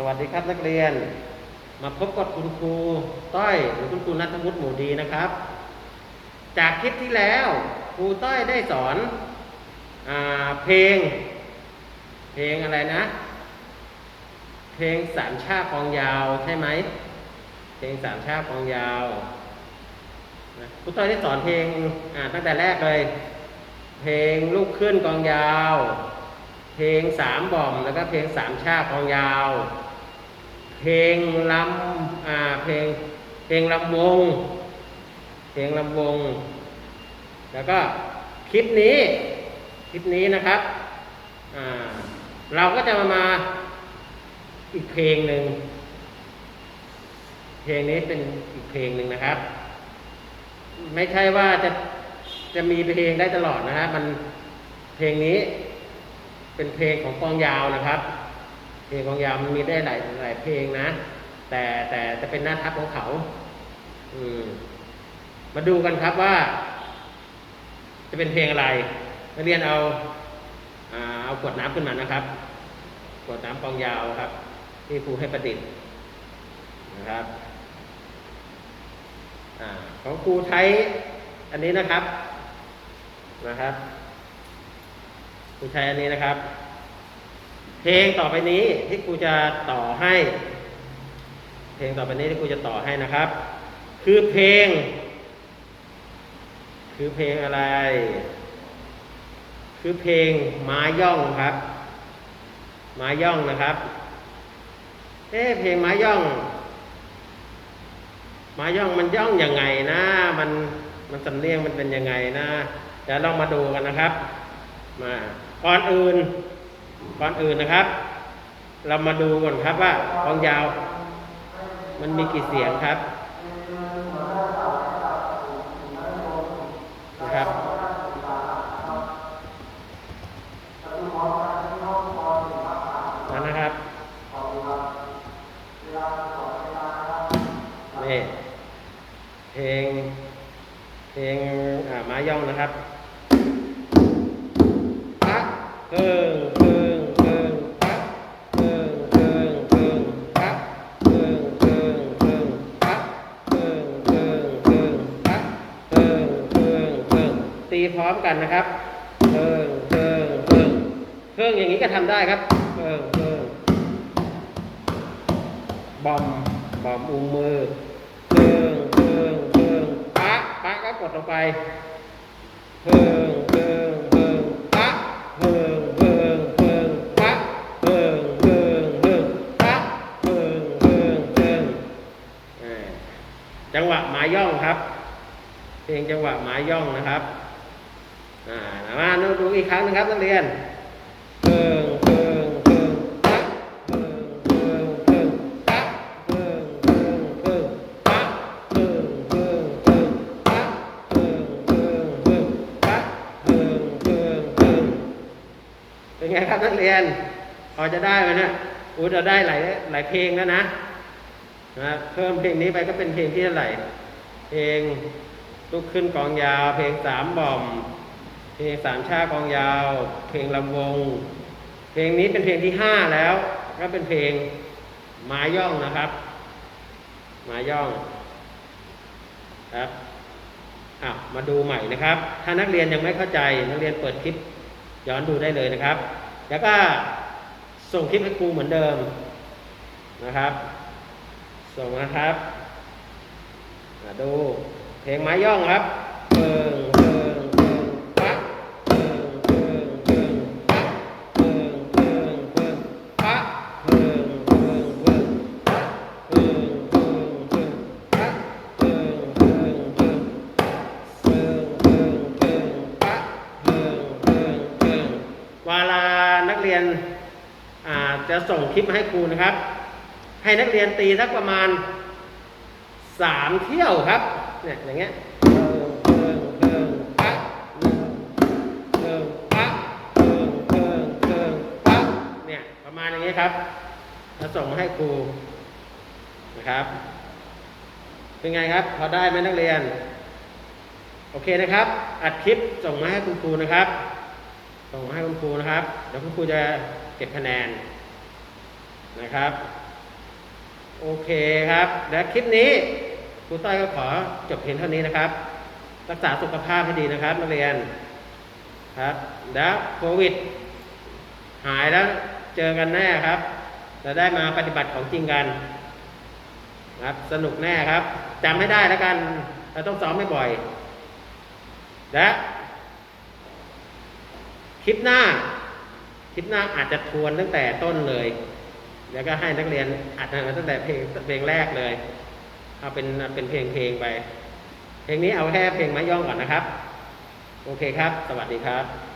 สวัสดีครับนักเรียน มาพบกับคุณครูต้อยหรือคุณครูนัทวุฒิหมูดีนะครับ จากคลิปที่แล้วครูต้อยได้สอนอเพลง เพลงอะไรนะ เพลงสามชาติกองยาวใช่ไหมเพลงสามชาติกองยาวครูต้อยได้สอนเพลงตั้งแต่แรกเลย เพลงลูกขึ้นกองยาว เพลงสามบ่อมแล้วก็เพลงสามชาติกองยาว เพลงลำอ่าเพลงเพลงลำวง เพลงลำวง แล้วก็คลิปนี้คลิปนี้นะครับอ่าเราก็จะมามาอีกเพลงหนึ่งเพลงนี้เป็นอีกเพลงหนึ่งนะครับ ไม่ใช่ว่าจะจะมีเพลงได้ตลอดนะฮะมันเพลงนี้เป็นเพลงของกองยาวนะครับ เพลงกองยาวมันมีได้หลายหลายเพลงนะ แต่แต่จะเป็นหน้าทับของเขา อืม มาดูกันครับว่า จะเป็นเพลงอะไรนักเรียนเอาอ่าเอาขวดน้ำขึ้นมานะครับขวดน้ำกองยาวครับ ที่ครูให้ประดิษฐ์นะครับอ่าของครูใช้อันนี้นะครับนะครับครูใช้อันนี้นะครับ เพลงต่อไปนี้ที่ครูจะต่อให้ เพลงต่อไปนี้ที่ครูจะต่อให้นะครับ คือเพลง คือเพลงอะไร คือเพลงม้าย่องครับม้าย่องนะครับ เอ๊เพลงม้าย่องม้าย่องมันย่องยังไงนะ มันมันสำเนียงมันเป็นยังไงนะเดี๋ยวลองมาดูกันนะครับ มาก่อนอื่น ก่อนอื่นนะครับ เรามาดูก่อนครับว่ากองยาว มันมีกี่เสียงครับนะครับนั่นนะครับนี่เพลง เพลงอ่าม้าย่องนะครับปะเกิง ร้อมกันนะครับเกิงเกิงเกิงเครื่งอย่างนี้ก็ทำได้ครับเกิงเกิงบอมบอมอุ้งมือเกิงเกิงเกิงปะปะก็กดลงไปเพิงเพิงเพิงปะเพิงเพิงเพิงปะเพิงเพิงเพิงปะเพิงเพิงเพิงอ่าจังหวะหมายย่องครับ เพลงจังหวะหมายย่องนะครับ อ่ามาดูอีกครั้งหนึงครับนักเรียนเพิงเพิงเพิงปะเพิงเพิงเพิงปะเพิงเพิงเพิงปะเพิงเพิงเพิงปะเพิงเพิงเพิงปะเพิงเพิงเพิงเป็นไงครับนักเรียนพอจะได้ไหมนี่ยอู้จะได้หลายหลายเพลงแล้วนะนะเพิ่มเพลงนี้ไปก็เป็นเพลงที่เท่าไหร่เพลงลุกขึ้นกองยาวเพลงสามบอม เพลงสามชาติกองยาว เพลงลำวง เพลงนี้เป็นเพลงที่ห้าแล้วก็เป็นเพลงไม้ย่องนะครับไม้ย่องครับอะมาดูใหม่นะครับ ถ้านักเรียนยังไม่เข้าใจนักเรียนเปิดคลิปย้อนดูได้เลยนะครับ แล้วก็ส่งคลิปให้ครูเหมือนเดิมนะครับ ส่งนะครับมาดูเพลงไม้ย่องครับเพิง ส่งคลิปมาให้ครูนะครับ ให้นักเรียนตีสักประมาณสามเที่ยวครับ เนี่ยอย่างเงี้ยเพิงเพิงเพิงปะเพิงปะเพิงเพิงเพิงปะเนี่ยประมาณอย่างนี้ครับแล้วส่งมาให้ครูนะครับ เป็นไงครับ พอได้ไหมนักเรียน โอเคนะครับ อัดคลิปส่งมาให้คุณครูนะครับ ส่งมาให้คุณครูนะครับ เดี๋ยวคุณครูจะเก็บคะแนน นะครับ โอเคครับ และคลิปนี้ครูต้อยก็ขอจบเพียงเท่านี้นะครับ รักษาสุขภาพให้ดีนะครับนักเรียนครับ แล้วโควิด หายแล้วเจอกันแน่ครับจะได้มาปฏิบัติของจริงกันครับสนุกแน่ครับจำไม่ได้แล้วกันเราต้องซ้อมไม่บ่อยและคลิปหน้า คลิปหน้าอาจจะทวนตั้งแต่ต้นเลย แล้วก็ให้นักเรียนอัดมาตั้งแต่เพลงเพลงแรกเลย เอาเป็นเป็นเพลงเพลงไป เพลงนี้เอาแค่เพลงไม้ย่องก่อนนะครับ โอเคครับ สวัสดีครับ